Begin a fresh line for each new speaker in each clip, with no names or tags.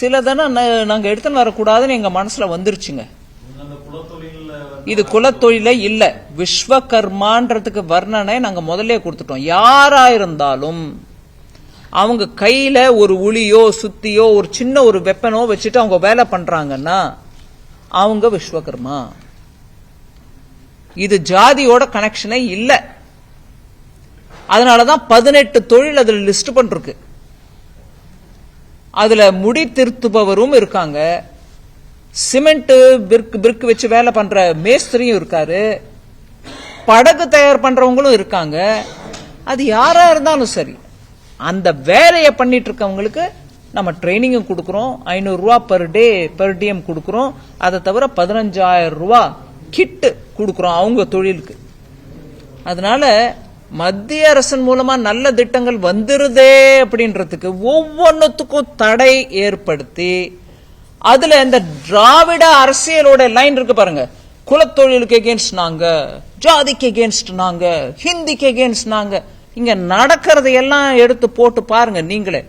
சிலதானே நாங்கள் எடுத்துன்னு வரக்கூடாதுன்னு எங்க மனசுல வந்துருச்சுங்க. இது குலத்தொழிலே இல்ல. விஸ்வகர்மான்றதுக்கு வர்ணனை நாங்க முதல்ல கொடுத்துட்டோம். யாரா இருந்தாலும் அவங்க கையில ஒரு உளியோ சுத்தியோ ஒரு சின்ன ஒரு வெப்பனோ வச்சுட்டு அவங்க வேலை பண்றாங்கன்னா அவங்க விஸ்வகர்மா. இது ஜாதியோட கனெக்ஷனே இல்ல. அதனாலதான் பதினெட்டு தொழில் அதுல லிஸ்ட் பண்ணிருக்கு. அதுல முடி திருத்துபவரும் இருக்காங்க. சிமெண்ட் பிர்க் பிர்க் வச்சு வேலை பண்ற மேஸ்திரியும் இருக்காரு. படகு தயார் பண்றவங்களும் இருக்காங்க. அது யாரா இருந்தாலும் சரி அந்த வேலையை பண்ணிட்டு இருக்கவங்களுக்கு நம்ம ட்ரைனிங்கும் கொடுக்குறோம். ஐநூறு ரூபா பெர் டே பெர் டிஎம் கொடுக்குறோம். அதை தவிர பதினஞ்சாயிரம் ரூபா கிட்டு கொடுக்குறோம் அவங்க தொழிலுக்கு. அதனால மத்திய அரசின் மூலமா நல்ல திட்டங்கள் வந்துருதே அப்படின்றதுக்கு ஒவ்வொன்றுத்துக்கும் தடை ஏற்படுத்தி அதுல இந்த திராவிட அரசியலோட லைன் இருக்கு பாருங்க. குலத்தொழிலுக்கு எகேன்ஸ்ட் நாங்க ஜாதிக்கு எகேன்ஸ்ட் நாங்க ஹிந்திக்கு எகேன்ஸ்ட் நாங்க. இங்க நடக்கிறதை எல்லாம் எடுத்து போட்டு பாருங்க நீங்களே.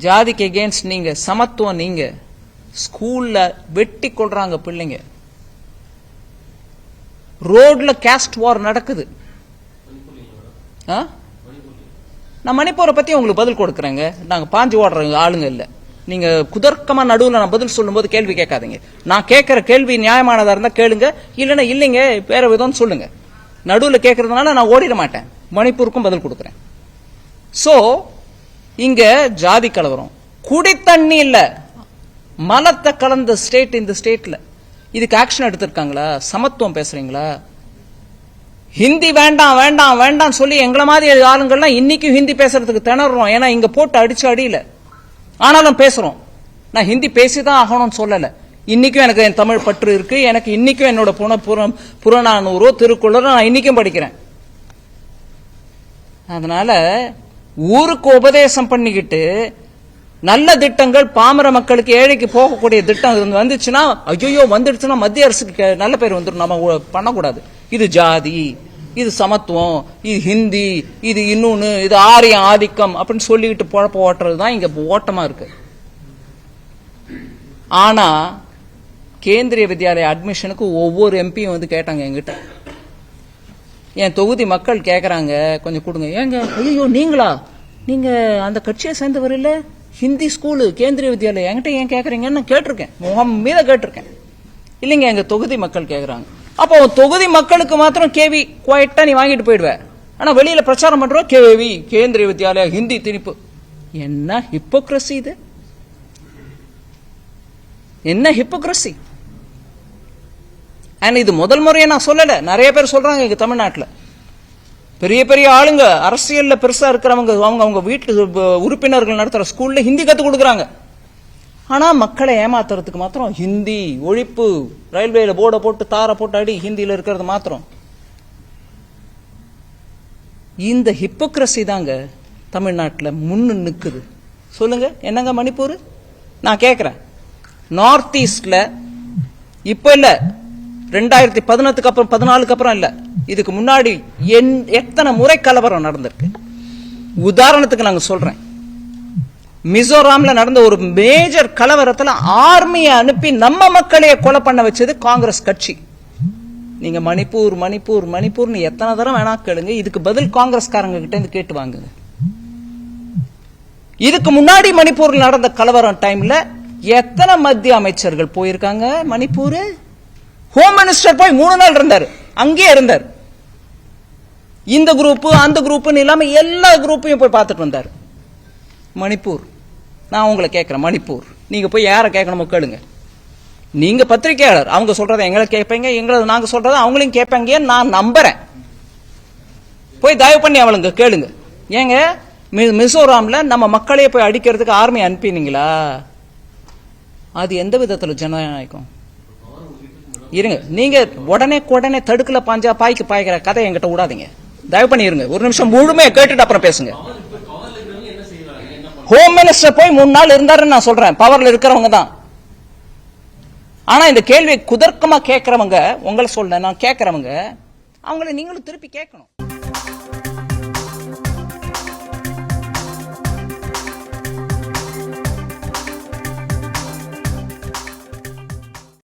ஜாதிக்கு எகேன்ஸ்ட் நீங்க சமத்துவம் நீங்க. ஸ்கூல்ல வெட்டி கொள்றாங்க பிள்ளைங்க. ரோட்ல கேஸ்ட் வார் நடக்குது. ஆ? நான் மணிப்பூரை பற்றி உங்களுக்கு பதில் கொடுக்குறேங்க. நாங்கள் பாஞ்சு ஓடுற ஆளுங்க இல்லை. நீங்கள் குதர்க்கமாக நடுவில் நான் பதில் சொல்லும்போது கேள்வி கேட்காதீங்க. நான் கேட்குற கேள்வி நியாயமானதாக இருந்தால் கேளுங்க. இல்லைன்னா இல்லைங்க வேறு விதம்னு சொல்லுங்கள் நடுவில் கேட்குறதுனால நான் ஓடிட மாட்டேன். மணிப்பூருக்கும் பதில் கொடுக்குறேன். ஸோ இங்கே ஜாதி கலவரம். குடி தண்ணி இல்லை. மலத்தை கலந்த ஸ்டேட் இந்த ஸ்டேட்டில் இதுக்கு ஆக்ஷன் எடுத்திருக்காங்களா? சமத்துவம் பேசுகிறீங்களா ஹிந்தி வேண்டாம் வேண்டாம் வேண்டாம் சொல்லி எங்களை மாதிரி ஆளுங்கள்லாம் இன்னைக்கும் ஹிந்தி பேசுறதுக்கு திணறோம் ஏன்னா இங்க போட்டு அடிச்சு அடியில. ஆனாலும் பேசுறோம். நான் ஹிந்தி பேசி தான் ஆகணும்னு சொல்லல. இன்னைக்கும் எனக்கு என் தமிழ் பற்று இருக்கு. எனக்கு இன்னைக்கும் என்னோட புன புறம் புறநானூறோ திருக்குள்ளரோ நான் இன்னைக்கும் படிக்கிறேன். அதனால ஊருக்கு உபதேசம் பண்ணிக்கிட்டு நல்ல திட்டங்கள் பாமர மக்களுக்கு ஏழைக்கு போகக்கூடிய திட்டம் வந்துச்சுன்னா ஐயோ வந்துடுச்சுன்னா மத்திய அரசுக்கு நல்ல பேர் வந்துடும் நம்ம பண்ணக்கூடாது. இது ஜாதி. இது சமத்துவம் இது ஹிந்தி இது இன்னொன்று இது ஆரிய ஆதிக்கம் அப்படின்னு சொல்லிக்கிட்டு பொழப்ப ஓட்டுறது தான் இங்கே ஓட்டமாக இருக்கு. ஆனால் கேந்திரிய வித்யாலய அட்மிஷனுக்கு ஒவ்வொரு எம்பியும் வந்து கேட்டாங்க என்கிட்ட. என் தொகுதி மக்கள் கேட்குறாங்க கொஞ்சம் கொடுங்க. ஏங்க ஐயோ நீங்களா? நீங்கள் அந்த கட்சியை சேர்ந்தவர் இல்லை? ஹிந்தி ஸ்கூலு கேந்திரிய வித்யாலயா? என்கிட்ட ஏன் கேட்குறீங்கன்னு கேட்டிருக்கேன். முகம் மீத கேட்டிருக்கேன். இல்லைங்க எங்கள் தொகுதி மக்கள் கேட்குறாங்க அப்போ தொகுதி மக்களுக்கு மாத்திரம் கேவி குவாய்ட்டா நீ வாங்கிட்டு போயிடுவ. ஆனா வெளியில பிரச்சாரம் பண்றோம் கேவி கேந்திரிய வித்யாலயா ஹிந்தி திணிப்பு. என்ன ஹிப்போக்ரஸி இது? என்ன ஹிப்போக்ரஸி அண்ட் இது முதல் முறையை நான் சொல்லல. நிறைய பேர் சொல்றாங்க இங்க தமிழ்நாட்டுல. பெரிய பெரிய ஆளுங்க அரசியல்ல பெருசா இருக்கிறவங்க அவங்க அவங்க வீட்டு உறுப்பினர்கள் நடத்துற ஸ்கூல்ல ஹிந்தி கத்து கொடுக்குறாங்க. ஆனா மக்களை ஏமாத்துறதுக்கு மாத்திரம் ஹிந்தி ஒழிப்பு ரயில்வேல போர்டை போட்டு தாரை போட்டு அடி ஹிந்தியில இருக்கிறது மாத்திரம். இந்த ஹிப்போக்ரஸி தாங்க தமிழ்நாட்டில் முன்னு நிற்குது சொல்லுங்க என்னங்க மணிப்பூர்? நான் கேட்குறேன் நார்த் ஈஸ்டில் இப்போ இல்லை. ரெண்டாயிரத்தி பதினெட்டுக்கு அப்புறம் பதினாலுக்கு அப்புறம் இல்லை. இதுக்கு முன்னாடி என்- எத்தனை முறை கலவரம் நடந்திருக்கு? உதாரணத்துக்கு நாங்கள் சொல்கிறேன் மிசோராம்ல நடந்த ஒரு மேஜர் கலவரத்துல ஆர்மியை அனுப்பி நம்ம மக்களையே கொலை பண்ண வச்சது காங்கிரஸ் கட்சி. நீங்க மணிப்பூர் மணிப்பூர் மணிப்பூர்னு எத்தனை தரம் வேணா கேளுங்க. இதுக்கு பதில் காங்கிரஸ்காரங்க கிட்ட இருந்து கேட்டு வாங்குங்க. இதுக்கு முன்னாடி மணிப்பூர்ல நடந்த கலவரம் டைம்ல எத்தனை மத்திய அமைச்சர்கள் போயிருக்காங்க? மணிப்பூர்? ஹோம் மினிஸ்டர் போய் மூணு நாள் இருந்தார். அங்கேயே இருந்தார். இந்த குரூப் அந்த குரூப்னு இல்லாம எல்லா குரூப்பையும் போய் பார்த்துட்டு வந்தாரு. மணிப்பூர். நான் உங்களை கேட்குறேன் மணிப்பூர். நீங்கள் போய் யாரை கேட்கணுமோ கேளுங்க. நீங்கள் பத்திரிகையாளர் அவங்க சொல்கிறத எங்களை கேட்பீங்க எங்களை நாங்கள் சொல்கிறத அவங்களையும் கேட்பாங்கன்னு நான் நம்புகிறேன் போய் தயவு பண்ணி அவளுங்க கேளுங்க. ஏங்க மி- மிசோராமில் நம்ம மக்களையே போய் அடிக்கிறதுக்கு ஆர்மி அனுப்பினீங்களா? அது எந்த விதத்தில் ஜனநாயகம்? இருங்க நீங்க உடனே உடனே தடுக்கல பாஞ்சா பாய்க்கு பாய்க்கிற கதை என்கிட்ட விடாதீங்க. தயவு பண்ணி இருங்க. ஒரு நிமிஷம் முழுமையா கேட்டுட்டு அப்புறம் பேசுங்க. ஹோம் மினிஸ்டர் போய் மூணு நாள் இருந்தாருன்னு நான் சொல்றேன். பவர்ல இருக்கிறவங்க தான். ஆனா இந்த கேள்வியை குதர்க்கமா கேட்கறவங்க உங்களை சொல்ல நான் கேட்கறவங்க அவங்கள நீங்களும் திருப்பி கேட்கணும்.